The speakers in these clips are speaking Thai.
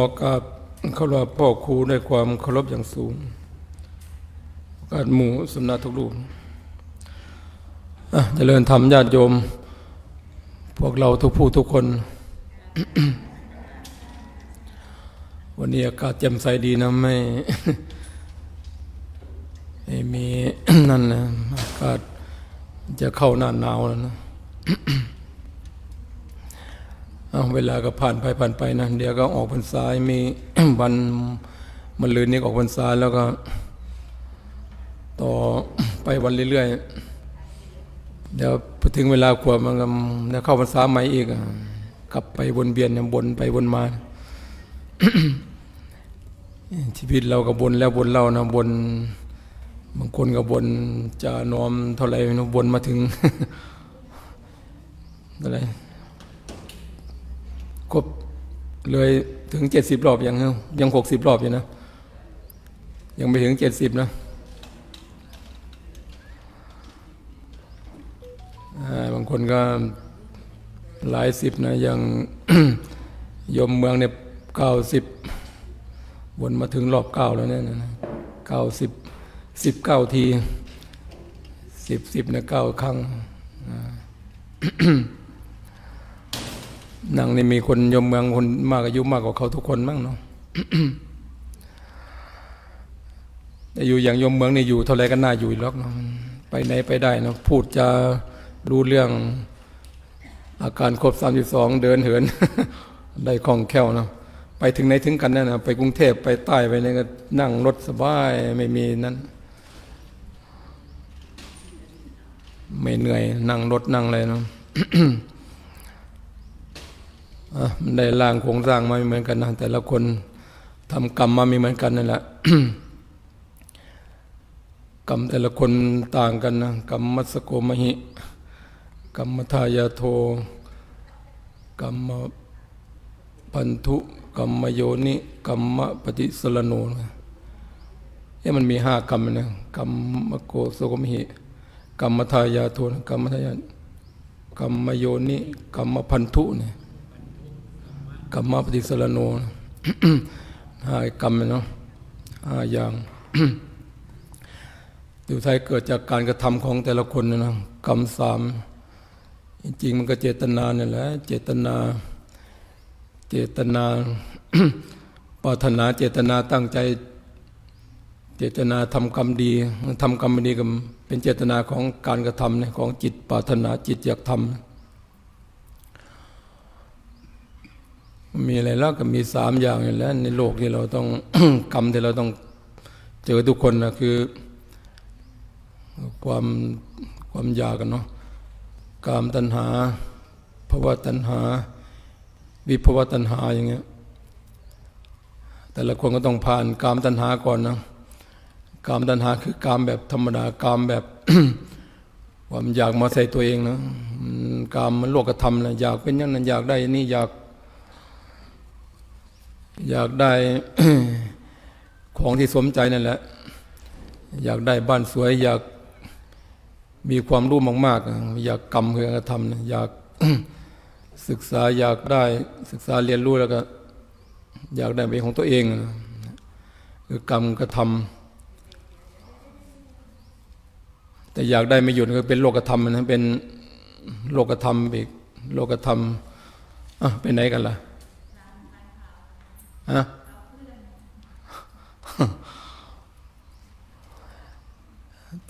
อกับเคารพพ่อครูด้วยความเคารพอย่างสูงการหมู่สำนักทุกลูกเจริญธรรมญาติโยม พวกเราทุกผู้ทุกคน วันนี้อากาศแจ่มใสดีนะไม่ไม่มีนั่นนะอากาศจะเข้าหน้าหนาวแล้วนะ เอาเวลาก็ผ่านไปผ่านไปนะเดี๋ยวก็ออกพรรษามีวันมันลืนนี้ออกพรรษาแล้วก็ ต่อไปวันเรื่อยๆเดี๋ยวพอถึงเวลาขวบมันก็เข้าพรรษาใหม่อีกกลับไปวนเวียนบนไปวนมา ชีวิตเราก็บนแล้วบนเล่านะบนบางคนก็บนจะนอมเท่าไหร่ไม่รู้บนมาถึงเท่าไร ครบเลยถึงเจ็ดสิบรอบยังยังหกสิบรอบอยู่นะ ยังไม่ถึงเจ็ดสิบนะบางคนก็หลายสิบนะยังยมเมืองเนี่ยเก้าสิบวนมาถึงรอบเก้าแล้วเนี่ยนะเก้าสิบสิบเก้าทีสิบสิบนะเก้าครั้ง นั่งนี่มีคนยมเมืองคนมากอายุมากกว่าเขาทุกคนมั้งเนาะแต่อยู่อย่างยมเมืองนี่อยู่เท่าไรก็น่าอยู่อีกหรอกเนาะไปไหนไปได้เนาะพูดจะรู้เรื่อง อาการครบสามสิบสองเดินเหิน ได้คล่องแคล่วเนาะไปถึงไหนถึงกันนั่นนะไปกรุงเทพไปใต้ไปนี่ก็นั่งรถสบายไม่มีนั้นไม่เหนื่อยนั่งรถนั่งอะไรเนาะ มันได้ร่างโครงสร้างมาไม่เหมือนกันนะแต่ละคนทำกรรมมาไม่เหมือนกันนั่นแหละกรรมแต่ละคนต่างกันนะกรรมมัสโกมหิ กรรมทายาโทกรรมพันธุกรรมโยนิกรรมปฏิสรโนนะเอ๊ะมันมีห้ากรรมนะกรรมโกสโกมหิกรรมทายาโทกรรมทายากรรมโยนิกรรมพันธุเนี่ย กรรมปฏิสรโนห้ากรรมเนาะห้าอย่างอยู่ไทยเกิดจากการกระทำของแต่ละคนนะกรรมสามจริงๆมันก็เจตนาเนี่ยแหละเจตนา เจตนาปรารถนาเจตนาตั้งใจ เจตนาทำกรรมดีทำกรรมดีก็เป็นเจตนาของการกระทำเนี่ยของจิตปรารถนาจิตอยากทำ มีอะไรแล้วก็มีสามอย่างนี่แหละในโลกที่เราต้อง กรรมที่เราต้องเจอทุกคนนะคือ ความความอยากกันเนาะกามตัณหาภาวะตัณหา วิภวะตัณหาอย่างเงี้ยแต่ละคนก็ต้องผ่านกามตัณหาก่อนนะกามตัณหาคือกามแบบธรรมดากามแบบความอยากมาใส่ตัวเองนะกามมันโลกธรรมนะอยากเป็นอย่างนั้นอยากได้นี่อยาก อยากได้ของที่สมใจนั่นแหละ อยากได้บ้านสวย อยากมีความรู้มากๆ อยากกรรมคือการระทำอยากศึกษาอยากได้ศึกษาเรียนรู้แล้วก็ อยากได้เป็นของตัวเองคือกรรมกระทำแต่อยากได้ไม่หยุดก็เป็นโลกธรรมนะเป็นโลกธรรมอีกโลกธรรมอะไปไหนกันล่ะ ฮะ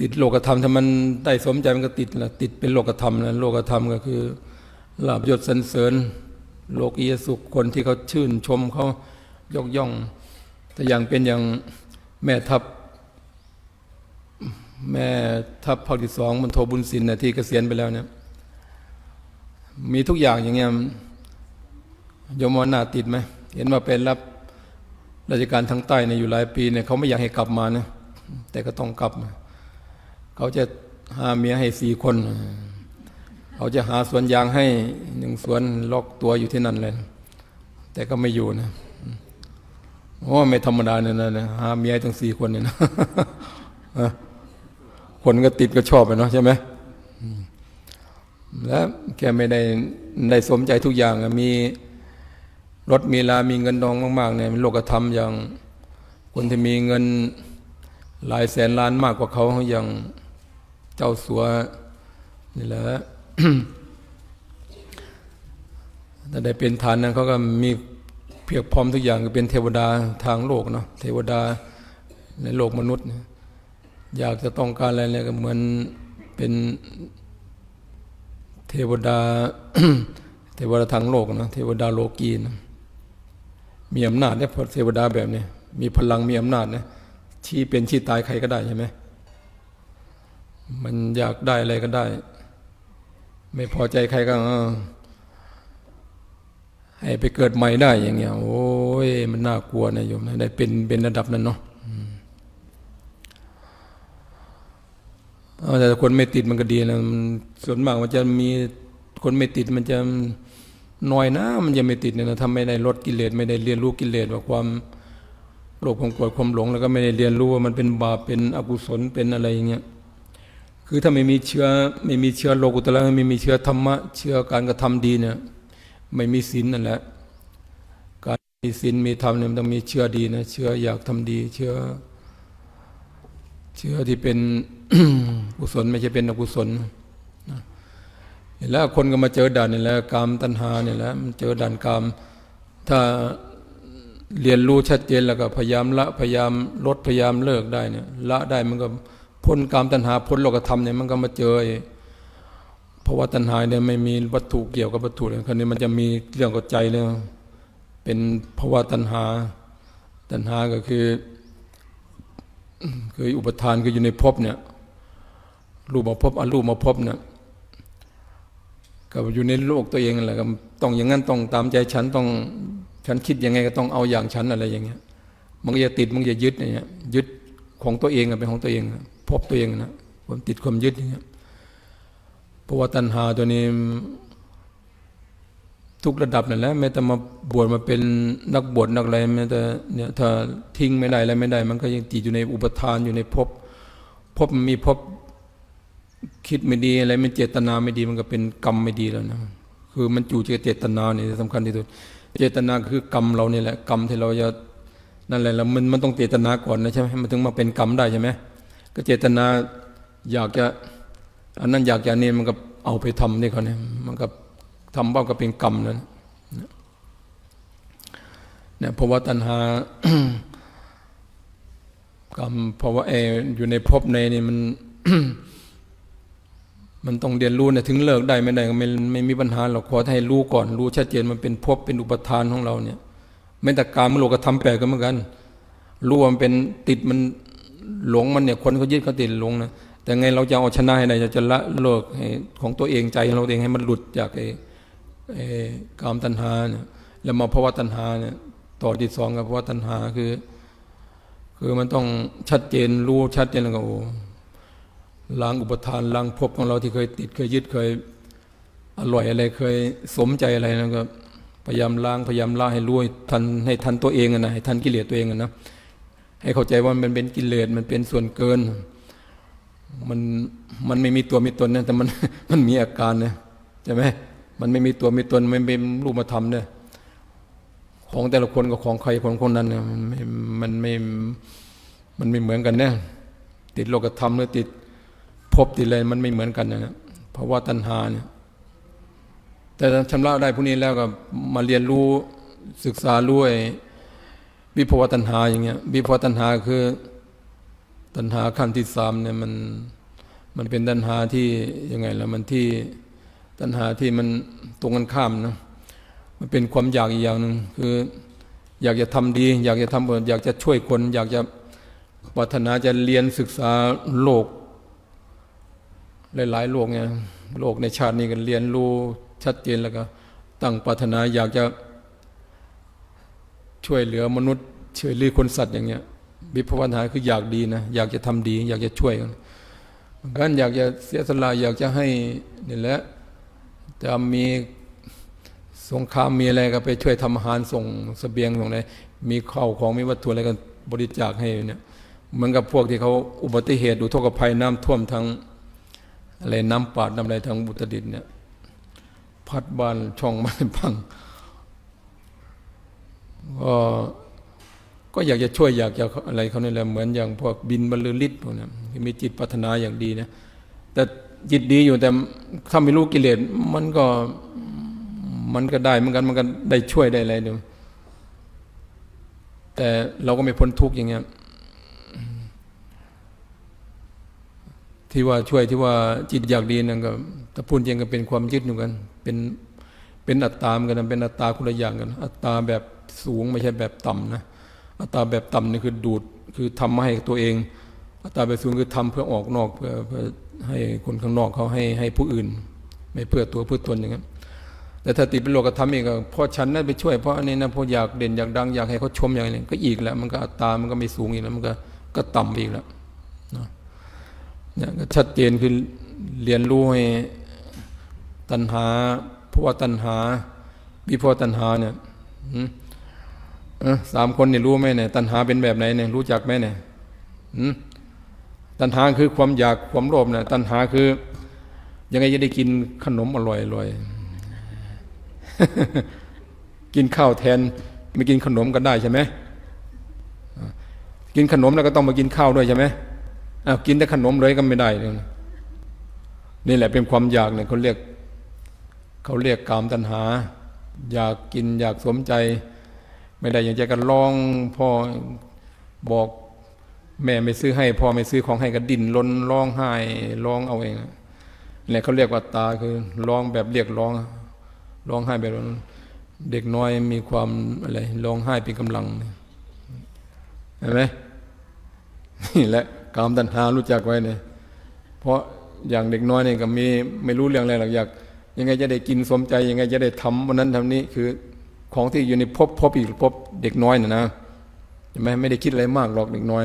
ติดโลกธรรมถ้ามันได้สมใจมันก็ติดละติดเป็นโลกธรรมนะโลกธรรมก็คือลาบยศสรรเสริญ โลกียสุขคนที่เขาชื่นชมเขายกย่อง แต่อย่างเป็นอย่างแม่ทัพ แม่ทัพภาคที่สองมันโทบุญสินนะที่เกษียณไปแล้วเนี่ยมีทุกอย่างอย่างเงี้ยโยมว่าน่าติดไหม เห็นว่าเป็นรับราชการทางใต้เนี่ยอยู่หลายปีเนี่ยเขาไม่อยากให้กลับมานะแต่ก็ต้องกลับ เขาจะหาเมียให้สี่คน เขาจะหาสวนยางให้หนึ่งสวนล็อกตัวอยู่ที่นั่นเลย แต่ก็ไม่อยู่นะโอ้ไม่ธรรมดาเนี่ยนะหาเมียทั้งสี่คนเนี่ยนะคนก็ติดก็ชอบไปเนาะใช่ไหมแล้วแกไม่ได้ได้สมใจทุกอย่างมี รถมีลามีเงินดองมากๆเนี่ยมันโลกธรรมอย่างคนที่มีเงินหลายแสนล้านมากกว่าเขาอย่างเจ้าสัวนี่แหละถ้าได้เป็นฐานนั้นเขาก็มีเพียบพร้อมทุกอย่างคือเป็นเทวดาทางโลกเนาะเทวดาในโลกมนุษย์ อยากจะต้องการอะไรเนี่ยก็เหมือนเป็นเทวดา เทวดาทางโลกนะเทวดาโลกีนะ มีอำนาจเนี่ยพอเทวดาแบบนี้มีพลังมีอำนาจนะชี้เป็นชี้ตายใครก็ได้ใช่ไหมมันอยากได้อะไรก็ได้ ไม่พอใจใครก็ให้ไปเกิดใหม่ได้อย่างเงี้ยโอ้ยมันน่ากลัวนะโยมนะได้เป็นเป็นระดับนั้นเนาะอาแต่คนไม่ติดมันก็ดีนะส่วนมากมันจะมีคนไม่ติดมันจะ น้อยนะมันจะไม่ติดเนี่ยนะถ้าไม่ได้ลดกิเลสไม่ได้เรียนรู้กิเลสว่าความโลภความโกรธความหลง แล้วก็ไม่ได้เรียนรู้ว่ามันเป็นบาปเป็นอกุศลเป็นอะไรอย่างเงี้ยคือถ้าไม่มีเชื้อไม่มีเชื้อโลกุตละไม่มีเชื้อธรรมะ เชื้อการกระทำดีเนี่ยไม่มีศีลนั่นแหละ การมีศีลมีธรรมเนี่ยต้องมีเชื้อดีนะเชื้ออยากทำดี เชื้อ เชื้อที่เป็นกุศลไม่ใช่เป็นอกุศล แล้วคนก็มาเจอด่านนี่แหละกามตัณหาเนี่ยแหละมันเจอด่านกามถ้าเรียนรู้ชัดเจนแล้วก็พยายามละพยายามลดพยายามเลิกได้เนี่ยละได้มันก็พ้นกามตัณหาพ้นโลกธรรมเนี่ยมันก็มาเจอเพราะว่าตัณหาเนี่ยไม่มีวัตถุเกี่ยวกับวัตถุเลยคราวนี้มันจะมีเรื่องกับใจเลยเป็นภาวะตัณหา ตัณหาก็คือคืออุปทานคืออยู่ในภพเนี่ยรูปมาภพอรูปมาภพเนี่ย ก็อยู่ในโลกตัวเองแหละก็ต้องอย่างนั้นต้องตามใจฉันต้องฉันคิดยังไงก็ต้องเอาอย่างฉันอะไรอย่างเงี้ย มันก็จะติดมันก็จะยึดอย่างเงี้ยยึดของตัวเองเป็นของตัวเองพบตัวเองนะความติดความยึดอย่างเงี้ยเพราะว่าตัณหาตัวนี้ทุกระดับนั่นแหละแม้แต่มาบวชมาเป็นนักบวชนักอะไรแม้แต่เนี่ยถ้าทิ้งไม่ได้อะไรไม่ได้ มันก็ยังติดอยู่ในอุปทานอยู่ในภพภพมันมีภพ คิดไม่ดีอะไรมันเจตนาไม่ดีมันก็เป็นกรรมไม่ดีแล้วนะคือมันจู่เจตนาเนี่ยสำคัญที่สุด เจตนาคือกรรมเราเนี่ยแหละกรรมที่เราจะนั่นแหละแล้วมันมันต้องเจตนาก่อนนะใช่ไหมมันถึงมาเป็นกรรมได้ใช่ไหมก็เจตนาอยากจะอันนั้นอยากอย่างนี้มันก็เอาไปทำนี่เขาเนี่ยมันก็ทำบ้าก็เป็นกรรมนั้นเนี่ยเพราะว่าตัณหากรรมเพราะว่าเอออยู่ในภพในนี่มัน มันต้องเรียนรู้เนี่ยถึงเลิกได้ไม่ได้ก็ไม่ไม่มีปัญหาหรอกขอให้รู้ก่อนรู้ชัดเจนมันเป็นภพเป็นอุปทานของเราเนี่ยไม่แต่การมโลกธรรมแปลกก็เหมือนกันรู้ว่ามันเป็นติดมันหลงมันเนี่ยคนเขายึดเขาติดหลงนะแต่ไงเราจะเอาชนะให้ได้จะละเลิกของตัวเองใจของเราเองให้มันหลุดจากไอ้ไอ้กามตัณหาเนี่ยแล้วมาภาวะตัณหาเนี่ยต่อที่สองกับภาวะตัณหาคือ คือมันต้องชัดเจนรู้ชัดเจนแล้วก็โอ้ ล้างอุปทานล้างภพของเราที่เคยติดเคยยึดเคยอร่อยอะไรเคยสมใจอะไรแล้วก็พยายามล้างพยายามละให้รู้ทันให้ทันตัวเองอะนะให้ทันกิเลสตัวเองนะให้เข้าใจว่ามันเป็นกิเลสมันเป็นส่วนเกิน มันมันไม่มีตัวมีตนนะแต่มันมันมีอาการนะใช่ไหมมันไม่มีตัวมีตนไม่เป็นรูปธรรมเนี่ยของแต่ละคนกับของใครคนคนนั้นเนี่ยมันไม่มันไม่มันไม่เหมือนกันเนี่ยติดโลกธรรมหรือติด ภพติดอะไรมันไม่เหมือนกันนะเพราะว่าตัณหาเนี่ยแต่ชำระได้พวกนี้แล้วก็มาเรียนรู้ศึกษารู้ไอ้วิภวตัณหาอย่างเงี้ยวิภวตัณหาคือตัณหาขั้นที่สามเนี่ยมันมันเป็นตัณหาที่ยังไงล่ะมันที่ตัณหาที่มันตรงกันข้ามนะมันเป็นความอยากอีกอย่างหนึ่งคือ อยากจะทำดี อยากจะทำบุญอยากจะช่วยคน อยากจะปรารถนาจะเรียนศึกษาโลก หลายๆโลกเนี่ยโลกในชาตินี้กันเรียนรู้ชัดเจนแล้วก็ ตั้งปรารถนาอยากจะช่วยเหลือมนุษย์ช่วยเหลือคนสัตว์อย่างเงี้ยวิภวัฒนาคืออยากดีนะอยากจะทำดี อยากจะช่วยกันกันอยากจะเสียสละอยากจะให้นี่แหละจะมีสงครามมีอะไรก็ไปช่วยทำอาหารส่งสเสบียงส่งอะไรมีข้าวของมีวัตถุอะไรก็บริจาคให้เนี่ยเหมือนกับพวกที่เขาอุบัติเหตุอุทกภัยน้ำท่วมทั้ง อะไรน้ำปาดน้ำอะไรทางบุตรดินเนี่ย พัดบ้านช่องบ้านพังก็ก็อยากจะช่วยอยากจะอะไรเขาเนี่ยแหละเหมือนอย่างพวกบินบรรลือฤทธิ์พวกนั้ที่มีจิตพัฒนาอย่างดีนะแต่จิตดีอยู่แต่ถ้าไม่รู้กิเลสมันก็มันก็ได้เหมือนกันมันก็ได้ช่วยได้อะไรดูแต่เราก็ไม่พ้นทุกข์อย่างเงี้ย ที่ว่าช่วยที่ว่าจิตอยากดีนั่นก็ถ้าพูดจริงก็เป็นความยึดเหมือกัน เป็นเป็นอัตตามกันนะเป็นอัตตาคนละอย่างกัน อัตตาแบบสูงไม่ใช่แบบต่ำนะอัตตาแบบต่ำนี่คือดูดคือทำมาให้ตัวเอง อัตตาแบบสูงคือทำเพื่อออกนอกเพื่อเพื่อให้คนข้างนอกเขาให้ให้ผู้อื่น ไม่เพื่อตัวเพื่อตนอย่างนั้นแต่ถ้าติดเป็นโลกธรรมอีกก็เพราะฉันนั่นไปช่วยเพราะอันนี้นะเพราะอยากเด่นอยากดังอยากให้เขาชมอย่างนี้ก็อีกแล้ว มันก็อัตตามันก็ไม่สูงอีกแล้วมันก็ก็ต่ำไปอีกแล้ว ชัดเจนคือเรียนรู้ให้ตัณหาเพราะว่าตัณหาวิภวตัณหาเนี่ยสามคนเนี่ยรู้ไหมเนี่ยตัณหาเป็นแบบไหนเนี่ยรู้จักไหมเนี่ยตัณหาคือความอยากความโลภเนี่ยตัณหาคือ ยังไงจะได้กินขนมอร่อยอร่อยกินข้าวแทนไม่กินขนมก็ได้ใช่ไหมกินขนมแล้วก็ต้องมากินข้าวด้วยใช่ไหม อากินแต่ขนมเลยก็ไม่ได้เลยนี่แหละเป็นความอยากเนี่ยเขาเรียกเขาเรียกกามตัณหา อยากกินอยากสมใจ ไม่ได้อย่างใจกันร้องพ่อบอกแม่ไม่ซื้อให้พ่อไม่ซื้อของให้ก็ดิ้นรนร้องไห้ร้องเอาเองเนี่ยเขาเรียกว่าตาคือร้องแบบเรียกร้องร้องไห้แบบเด็กน้อยมีความอะไรร้องไห้เป็นกำลังเห็นไหมนี่แหละ กามตัณหารู้จักไว้เนี่ยเพราะอย่างเด็กน้อยเนี่ยก็มีไม่รู้เรื่องอะไรหรอกอยาก ยังไงจะได้กินสมใจ ยังไงจะได้ทำวันนั้นทำนี้คือของที่อยู่ในภพภพอีกภพเด็กน้อยน่ะนะใช่ไหมไม่ได้คิดอะไรมากหรอกเด็กน้อย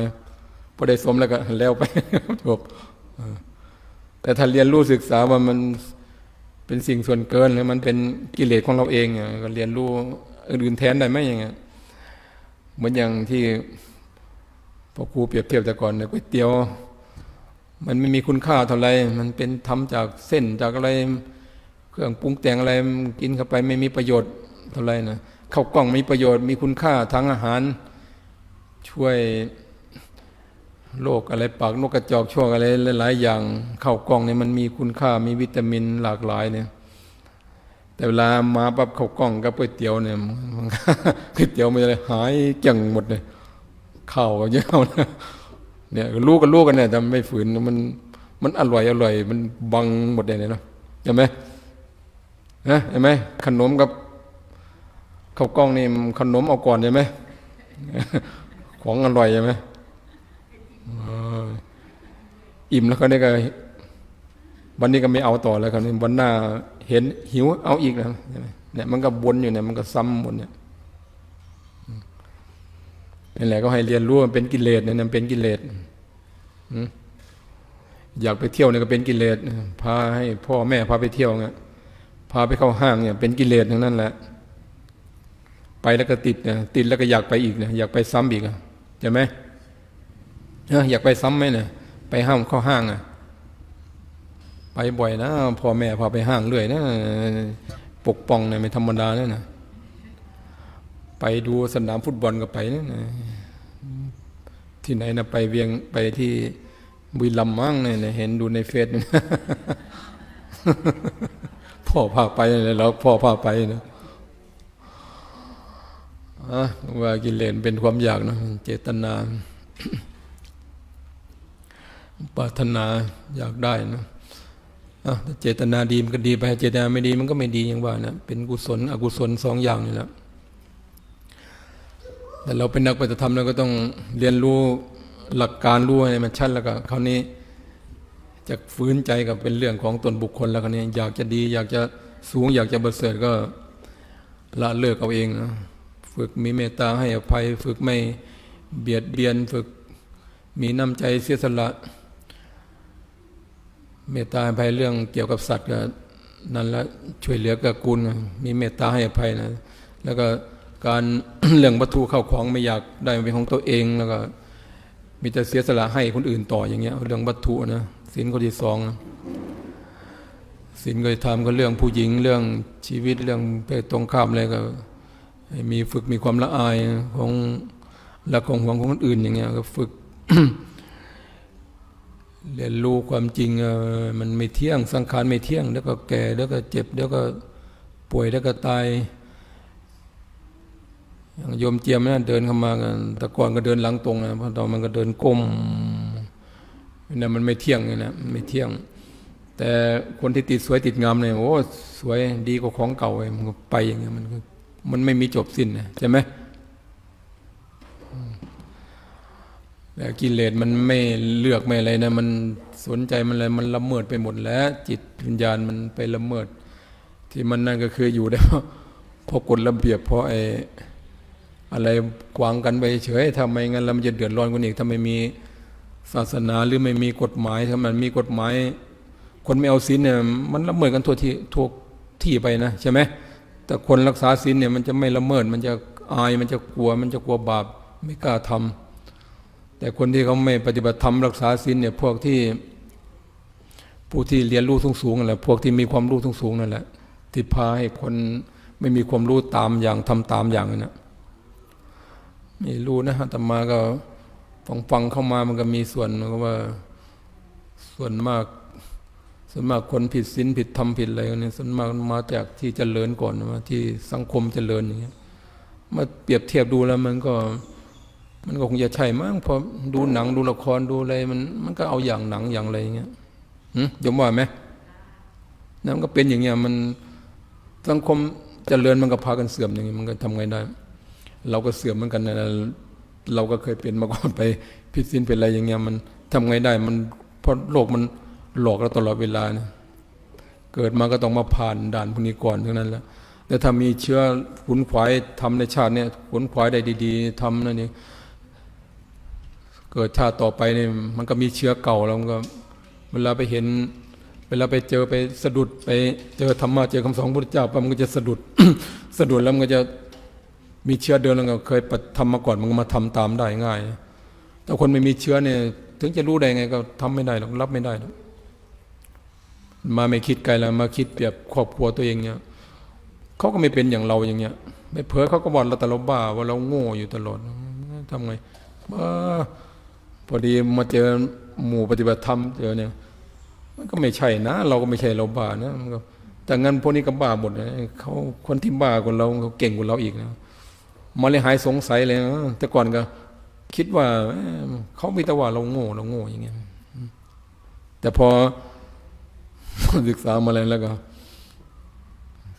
พอได้สมแล้วก็แล้วไปจบแต่ถ้าเรียนรู้ศึกษาว่ามันเป็นสิ่งส่วนเกินหรือมันเป็นกิเลสของเราเองเนี่ยก็เรียนรู้อื่นแทนได้ไหมอย่างเงี้ยเหมือนอย่างที่ พอครูเปรียบเทียบแต่ก่อนเนี่ยก๋วยเตี๋ยว มันไม่มีคุณค่าเท่าไรมันเป็นทำจากเส้นจากอะไร เครื่องปรุงแต่งอะไรกินเข้าไปไม่มีประโยชน์เท่าไรนะข้าวกล้องมีประโยชน์มีคุณค่าทั้งอาหาร ช่วยโรคอะไรปากนกกระจอกช่วงอะไรหลาย ๆ อย่างข้าวกล้องเนี่ยมันมีคุณค่ามีวิตามินหลากหลายเนี่ยแต่เวลามาปั๊บข้าวกล้องกับก๋วยเตี๋ยวเนี่ยก๋วยเตี๋ยวมันจะหายเกี่ยงหมดเลย ข้าวก็เยอะนะเนี่ยรู้กันรู้กันเนี่ยแต่ไม่ฝืนมันมันอร่อยอร่อย มันบังหมดเลยเนาะใช่ไหมนะเห็นไหมขนมกับข้าวกล้องนี่ขนมเอาก่อนใช่ไหมของอร่อยใช่ไหมอิ่มแล้วก็ได้ก็วันนี้ก็ไม่เอาต่อแล้วครับนี่วันหน้าเห็นหิวเอาอีกนะเนี่ยมันก็วนอยู่เนี่ยมันก็ซ้ำหมดเนี่ย นี่นแหละก็ให้เรียนรู้มันเป็นกิเลสเนี่ยมันเป็นกิเลสอยากไปเที่ยวเนี่ยก็เป็นกิเลสพาให้พ่อแม่พาไปเที่ยวเงี้ยพาไปเข้าห้างเนี่ย เป็นกิเลสทั้งนั้นแหละ ไปแล้วก็ติดเนี่ยติดแล้วก็อยากไปอีกเนี่ยอยากไปซ้ำอีกอะใช่ไหมอออยากไปซ้ำไหมเนี่ยไปห้างเข้าห้างอะ ไปบ่อยนะพ่อแม่พาไปห้างเรื่อยนะปกป้องเนี่ยไม่ธรรมดาเนี่ยนะ ไปดูสนามฟุตบอลก็ไปนะนะที่ไหนนะไปเวียงไปที่บุรีรัมย์มั่งเนี่ยเห็นดูในเฟซพ่อพาไปเลยเราพ่อพาไปนะอะว่ากิเลสเป็นความอยากนะเจตนาปรารถนาอยากได้นะอะถ้าเจตนาดีมันก็ดีไป เจตนาไม่ดีมันก็ไม่ดีอย่างว่านะเป็นกุศล อกุศลสองอย่างนี่แหละ แต่เราเป็นนักปฏิธรรมเราก็ต้องเรียนรู้หลักการรู้ให้มันชัดแล้วก็คราวนี้จะฟื้นใจกับเป็นเรื่องของตนบุคคลแล้วคราวนี้อยากจะดี อยากจะสูง อยากจะประเสริฐก็ละเลิกเอาเองนะฝึกมีเมตตาให้อภัย ฝึกไม่เบียดเบียนฝึกมีน้ำใจเสียสละ เมตตาให้อภัยเรื่องเกี่ยวกับสัตว์ก็นั่นละช่วยเหลือกับกุลมีเมตตาให้อภัยนะแล้วก็ การเรื่องวัตถุเข้าของไม่อยากได้มาเป็นของตัวเองแล้วก็ มีแต่เสียสละให้คนอื่นต่ออย่างเงี้ย เรื่องวัตถุนะสินข้อที่สองนะสินก็ทำก็เรื่องผู้หญิงเรื่องชีวิตเรื่องเพศตรงข้ามอะไรก็มีฝึกมีความละอายของละของห่วงของคนอื่นอย่างเงี้ยก็ฝึกเรียนรู้ความจริงมันไม่เที่ยงสังขารไม่เที่ยง แล้วก็แก่แล้วก็เจ็บแล้วก็ป่วยแล้วก็ตาย อย่างโยมเจียมนะเดินเข้ามากันต่ก่อนก็เดินหลังตรงนะพราะตอนมันก็เดินก้มนี่มันไม่เที่ยงเลยนะไม่เที่ยง แต่คนที่ติดสวยติดงามเนี่ยโอ้สวยดีกว่าของเก่าเลยมันก็ไปอย่างเงี้ยมันมันไม่มีจบสิ้นนะใช่ไหมแล้วกิเลสมันไม่เลือกไม่อะไรนะมันสนใจมันอะไรมันละเมิดไปหมดแล้ว จิตวิญญาณมันไปละเมิด ที่มันนั่นก็คืออยู่ได้เพราะเพราะกฎระเบียบเพราะไอ อะไรกวางกันไปเฉยทำไมงั้นแล้วมันจะเดือดร้อนคนอีกถ้าไม่มีศาสนาหรือไม่มีกฎหมายถ้ามันมีกฎหมาย คนไม่เอาศีลเนี่ยมันละเมิดกันทั่วที่ทั่วที่ไปนะใช่ไหมแต่คนรักษาศีลเนี่ยมันจะไม่ละเมิด มันจะอายมันจะกลัว มันจะกลัวบาปไม่กล้าทำแต่คนที่เขาไม่ปฏิบัติธรรมรักษาศีลเนี่ยพวกที่ ผู้ที่เรียนรู้สูงๆนั่นแหละพวกที่มีความรู้สูงๆนั่นแหละที่พาให้คนไม่มีความรู้ตามอย่างทำตามอย่างนั้นนะ ไม่รู้นะอาตมาก็ฟังฟังเข้ามามันก็มีส่วนก็ว่าส่วนมาก ส่วนมากคนผิดศีลผิดธรรมผิดอะไรเนี่ยส่วนมากมาจากที่เจริญก่อนมาที่สังคมเจริญอย่างเงี้ยมาเปรียบเทียบดูแล้วมันก็ มันก็คงจะใช่มั้งพอดูหนังดูละครดูอะไรมัน มันก็เอาอย่างหนังอย่างอะไรอย่างเงี้ยหืมยมว่าไหมนั่นก็เป็นอย่างเงี้ยมันสังคมเจริญมันก็พากันเสื่อมอย่างเงี้ยมันก็ทำไงได้ เราก็เสื่อมเหมือนกันนะเราก็เคยเป็นมาก่อนไปผิดศีลเป็นอะไรอย่างเงี้ยมันทำไงได้มันเพราะโลกมันหลอกเราตลอดเวลานะเกิดมาก็ต้องมาผ่านด่านพวกนี้ก่อนทั้งนั้นแหละแต่ถ้ามีเชื้อขุนขวายทำในชาติเนี่ยขุนขวายได้ดี ๆทำนั่นนี่เกิดชาติต่อไปเนี่ยมันก็มีเชื้อเก่าแล้วมันก็เวลาไปเห็น เวลาไปเจอไปสะดุดไปเจอธรรมะเจอคำสอนพระพุทธเจ้าปั๊มันก็จะสะดุดสะดุดแล้วมันก็จะ มีเชื้อเดินแล้วก็เคยทำมาก่อนมันมาทำตามได้ง่าย แต่คนไม่มีเชื้อเนี่ย ถึงจะรู้ได้ไงก็ทำไม่ได้หรอกรับไม่ได้หรอกมาไม่คิดไกลแล้วมาคิดเปรียบครอบครัวตัวเองเนี่ยเขาก็ไม่เป็นอย่างเราอย่างเงี้ย ไม่เผลอเขาก็บอกเราแต่เราบ้าว่าเราโง่อยู่ตลอดทำไงบ้าพอดีมาเจอหมู่ปฏิบัติธรรมเจอเนี่ย มันก็ไม่ใช่นะ เราก็ไม่ใช่เราบ้านะมันก็แต่งั้นพวกนี้ก็บ้าหมดนะเขาคนที่บ้ากว่าเราเขาเก่งกว่าเราอีกนะ มาเลยหายสงสัยเลยนะแต่ก่อนก็ คิดว่าเขามีแต่ว่าเราโง่เราโง่อย่างเงี้ยแต่พอศึกษามาแล้วแล้วก็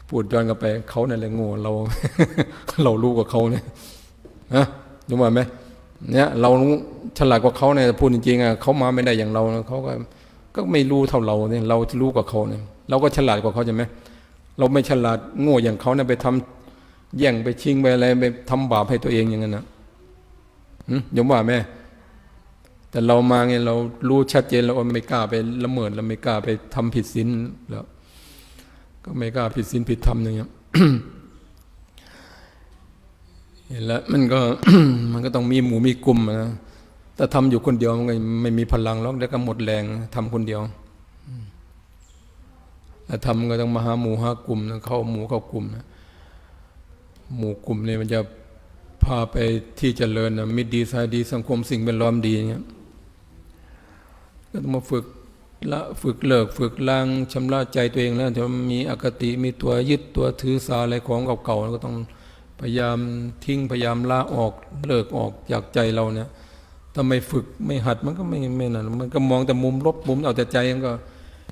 พูดย้อนกลับไปเขาเนี่ยแหละโง่เรา เรารู้กว่าเขาเนี่ยนะรู้ไหมเนี่ยเราฉลาดกว่าเขาเนี่ยพูดจริงๆอะเขามาไม่ได้อย่างเราเขาก็ก็ไม่รู้เท่าเราเนี่ย เรารู้กว่าเขาเนี่ย เราก็ฉลาดกว่าเขาใช่ไหมเราไม่ฉลาดโง่อย่างเขาเนี่ยไปทำ แย่งไปชิงไปอะไรไปทำบาปให้ตัวเองอย่างนั้นนะยมว่าแม่ แต่เรามาไงเรารู้ชัดเจนเราไม่กล้าไปละเมิดเราไม่กล้าไปทำผิดศีลแล้ว ก็ไม่กล้าผิดศีลผิดธรรมอย่างเงี้ยเห็นแล้วมันก็มันก็ต้องมีหมู่มีกลุ่มนะแต่ทำอยู่คนเดียวมันก็ไม่มีพลังหรอกแล้วก็หมดแรงทำคนเดียวแต่ทำก็ต้องมาหาหมู่หากลุ่มนะเข้าหมู่เข้ากลุ่มนะ หมู่กลุ่มเนี่ยมันจะพาไปที่เจริญนะมิตรดีสายดีสังคมสิ่งเป็นล้อมดีอย่างเงี้ยก็ต้องมาฝึกละฝึกเลิกฝึกล้างชำระใจตัวเองแล้วจะมีอคติมีตัวยึดตัวถือสาอะไรของเก่าๆก็ต้องพยายามทิ้งพยายามละออกเลิกออกจากใจเราเนี่ยถ้าไม่ฝึกไม่หัดมันก็ไม่ไม่นั่นมันก็มองแต่มุมลบมุมเอาแต่ใจมันก็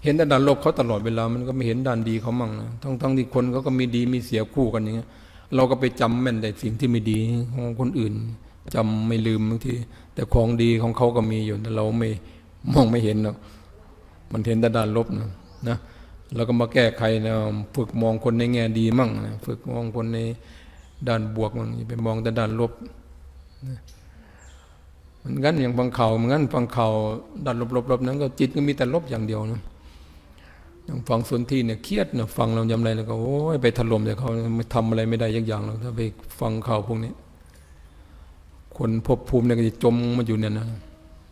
เห็นแต่ด้านลบเขาตลอดเวลามันก็ไม่เห็นด้านดีเขามั่งนะทั้งทั้งที่คนเขาก็มีดีมีเสียคู่กันอย่างเงี้ย เราก็ไปจำแม่นแต่สิ่งที่ไม่ดีของคนอื่นจำไม่ลืมบางทีแต่ของดีของเขาก็มีอยู่แต่เราไม่มองไม่เห็นเนาะมันเห็นแต่ด้านลบนะนะเราก็มาแก้ไขนะฝึกมองคนในแง่ดีมั่งนะฝึกมองคนในด้านบวกมั่งไปมองแต่ด้านลบนะมันงั้นอย่างฟังข่าวมันงั้นฟังข่าวด้านลบๆๆนั้นก็จิตก็มีแต่ลบอย่างเดียวนะ อย่างฟังสนที่เนี่ยเครียดเนี่ยฟังเรายำอะไรแล้วก็โอ้ยไปถล่มแต่เขาไม่ทำอะไรไม่ได้ยักอย่างหรอกถ้าไปฟังข่าวพวกนี้ คนภพภูมิเนี่ยก็จะจมมาอยู่เนี่ยนะ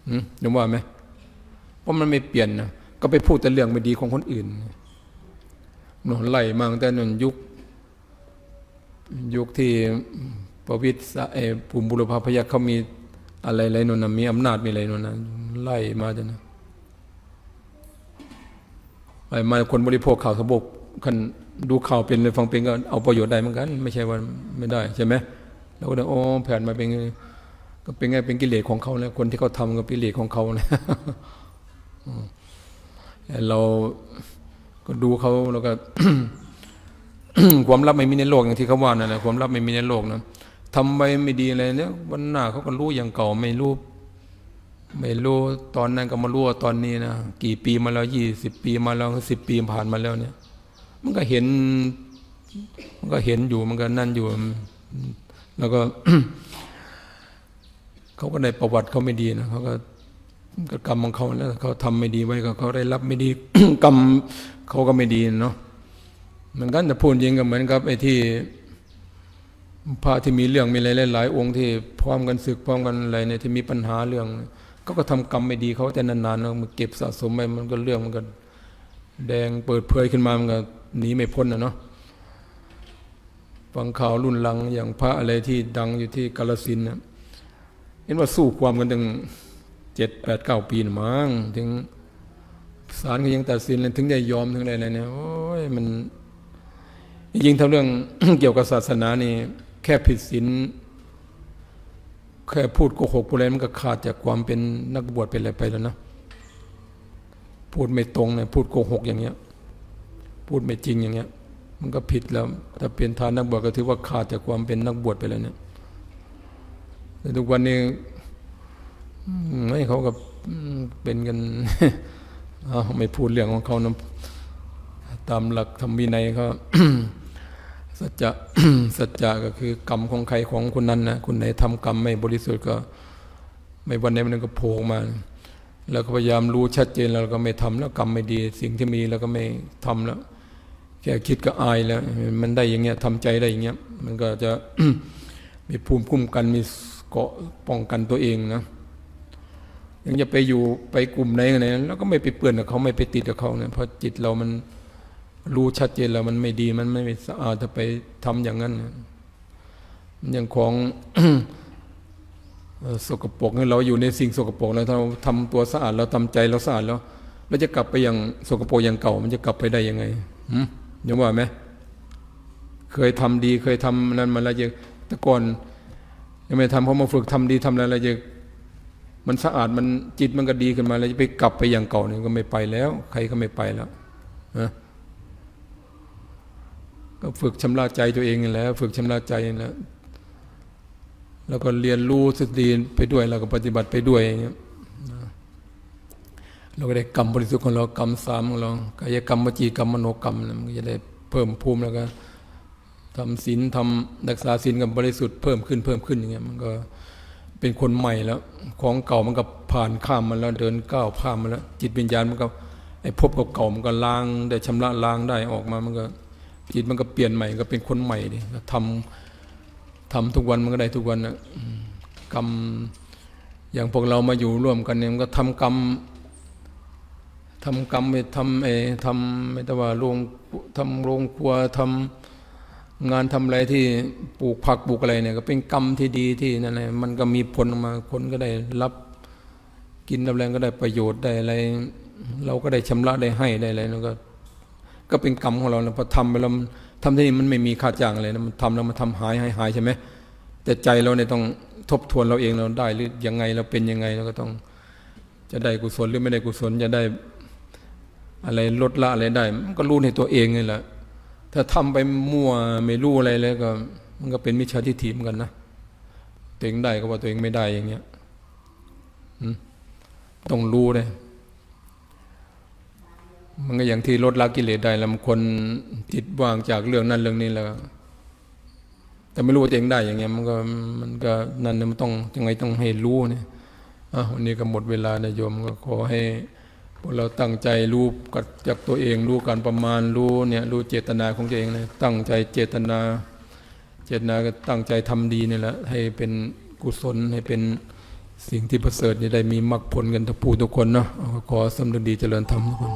อืมยังว่าไหมเพราะมันไม่เปลี่ยนนะก็ไปพูดแต่เรื่องไม่ดีของคนอื่นหนอนไหลมาตั้งแต่นนยุค ยุคที่ประวิตรสะเอภูมิบุรพาพยัคฆ์เขามีอะไรอะไรนู่นนะมีอำนาจมีอะไรนู่นนะไล่มาจนนะ มาคนบริโภคข่าวสบกคันดูข่าวเป็นเลยฟังเป็นก็เอาประโยชน์ได้เหมือนกัน ไม่ใช่ว่าไม่ได้ใช่ไหมเราก็ได้โอ้แผนมาเป็นก็เป็นไงเป็นกิเลสของเขาแล้วคนที่เขาทำก็เป็นกิเลสของเขานะเราก็ดูเขาแล้วก็ความลับไม่มีในโลกอย่างที่เขาว่านั่นแหละความลับไม่มีในโลกนะทำไปไม่ดีอะไรเนี่ยวันหน้าเขาก็รู้อย่างเก่าไม่รู้ ไม่รู้ตอนนั้นก็มารู้ว่าตอนนี้นะกี่ปีมาแล้วยี่สิบปีมาแล้วสิบปีผ่านมาแล้วเนี่ย มันก็เห็น มันก็เห็นอยู่มันก็นั่นอยู่ แล้วก็เขาก็ได้ประวัติเขาไม่ดีนะเขาก็ก็กรรมของเขาแล้วเขาทำไม่ดีไว้ก็เขาได้รับไม่ดีกรรมเขาก็ไม่ดีเนาะเหมือนกันแต่พูดจริงก็เหมือนกับไอ้ที่พระที่มีเรื่องมีอะไรหลายองค์ที่พร้อมกันศึกพร้อมกันอะไรเนี่ยที่มีปัญหาเรื่อง เขาก็ทำกรรมไม่ดีเขาแต่นานๆมันเก็บสะสมไปมันก็เรื่องมันก็แดงเปิดเผยขึ้นมามันก็หนีไม่พ้นนะเนาะฟังข่าวรุ่นหลังอย่างพระอะไรที่ดังอยู่ที่กาลสินนะเห็นว่าสู้ความกันตั้งเจ็ดแปดเก้าปีนะมั้งถึงศาลก็ยังตัดสินเลยถึงได้ยอมถึงอะไรเนี่ยโอ้ยมัน จริงๆถ้าเรื่องเกี่ยวกับศาสนานี่ แค่ผิดศีล แค่พูดโกหกอะไรมันก็ขาดจากความเป็นนักบวชเป็นอะไรไปแล้วนะ พูดไม่ตรงเนี่ยพูดโกหกอย่างเงี้ย พูดไม่จริงอย่างเงี้ย มันก็ผิดแล้วถ้าเป็นทานนักบวชก็ถือว่าขาดจากความเป็นนักบวชไปแล้วเนี่ยแต่ทุกวันนี้อืมให้เขากับเป็นกันเอาไม่พูดเรื่องของเขานะตามหลักธรรมวินัยเขา สัจจะสัจจะก็คือกรรมของใครของคนนั้นนะคนไหนทำกรรมไม่บริสุทธิ์ก็ไม่วันไหนวันหนึงก็โผล่มา แล้วก็พยายามรู้ชัดเจนแล้วก็ไม่ทำแล้วกรรมไม่ดี สิ่งที่มีแล้วก็ไม่ทำแล้วแค่คิดก็อายแล้ว มันได้อย่างเงี้ยทำใจได้อย่างเงี้ย มันก็จะมีภูมิคุ้มกันมีเกาะป้องกันตัวเองนะยังจะไปอยู่ไปกลุ่มไหนกันไหนแล้วก็ไม่ไปเปื้อนกับเขาไม่ไปติดกับเขาเนี่ยเพราะจิตเรามัน รู้ชัดเจนแล้วมันไม่ดีมันไม่สะอาดถ้าไปทำอย่างนั้นมันอย่างของสกปรกเราอยู่ในสิ่งสกปรกแล้วเราทำตัวสะอาดเราทำใจเราสะอาดแล้วเราจะกลับไปอย่างสกปรกอย่างเก่า มันจะกลับไปได้ยังไงยังว่าไหมเคยทำดีเคยทำนั้นมาแล้วจะแต่ก่อนยังไม่ทำเพราะมาฝึกทำดีทำอะไรแล้วจะมันสะอาดมันจิตมันก็ดีขึ้นมาแล้วจะไปกลับไปอย่างเก่าเนี่ยก็ไม่ไปแล้ว ใครก็ไม่ไปแล้วนะ ก็ฝึกชำระใจตัวเองแหละฝึกชำระใจแหละแล้วก็เรียนรู้สติไปด้วยแล้วก็ปฏิบัติไปด้วยอย่างเงี้ยเราก็ได้กรรมบริสุทธิ์ของเรากรรมสามของเรากายกรรมวจีกรรมมโนกรรมมันก็จะได้เพิ่มภูมิแล้วก็ทำศีลทำรักษาศีลกับบริสุทธิ์เพิ่มขึ้นเพิ่มขึ้นอย่างเงี้ยมันก็เป็นคนใหม่แล้ว ของเก่ามันก็ผ่านข้ามมาแล้วเดินก้าวข้ามมาแล้ว จิตวิญญาณมันก็ไอ้ภพเก่าๆมันก็ล้างได้ชำระล้างได้ออกมามันก็ จิตมันก็เปลี่ยนใหม่ก็เป็นคนใหม่ดิทำทำทุกวันมันก็ได้ทุกวันนะกรรมอย่างพวกเรามาอยู่ร่วมกันเนี่ยมันก็ทำกรรมทำกรรมไปทำเอทำไม่แต่ว่าโรงทำโรงครัวทำงานทำอะไรที่ปลูกผักปลูกอะไรเนี่ย ก็เป็นกรรมที่ดีที่นั่นแหละมันก็มีผลออกมาคนก็ได้รับกินรับแรงก็ได้ประโยชน์ได้อะไรเราก็ได้ชำระได้ให้ได้อะไรแล้วก็ ก็เป็นกรรมของเราแล้วพอทำไปแล้วทำที่นี่มันไม่มีค่าจ้างอะไรนะมันทำแล้วมันทำหายหายหายใช่ไหมแต่ใจเราเนี่ยต้องทบทวนเราเองเราได้หรือยังไงเราเป็นยังไงเราก็ต้อง จะได้กุศลหรือไม่ได้กุศลจะได้อะไรลดละอะไรได้ มันก็รู้ในตัวเองนี่แหละถ้าทำไปมั่วไม่รู้อะไรเลยก็ มันก็เป็นมิจฉาทิฏฐิเหมือนกันนะตัวเองได้ก็ว่าตัวเองไม่ได้อย่างเงี้ยต้องรู้เลย มันก็อย่างที่ลดละกิเลสได้แล้วคนจิตว่างจากเรื่องนั้นเรื่องนี้แล้ว แต่ไม่รู้ว่าตัวเองได้อย่างเงี้ยมันก็มันก็นั่นเนี่ยมันต้องยังไงต้องให้รู้เนี่ยอะวันนี้ก็หมดเวลานะโยมก็ขอให้พวกเราตั้งใจรู้กับจากตัวเองรู้การประมาณรู้เนี่ยรู้เจตนาของตัวเองนะตั้งใจเจตนา เจตนาก็ตั้งใจทำดีนี่แหละให้เป็นกุศลให้เป็นสิ่งที่ประเสริฐนี่ได้มีมรรคผลกันทุกผู้ทุกคนเนาะขอสำนึกดีเจริญธรรมทุกคน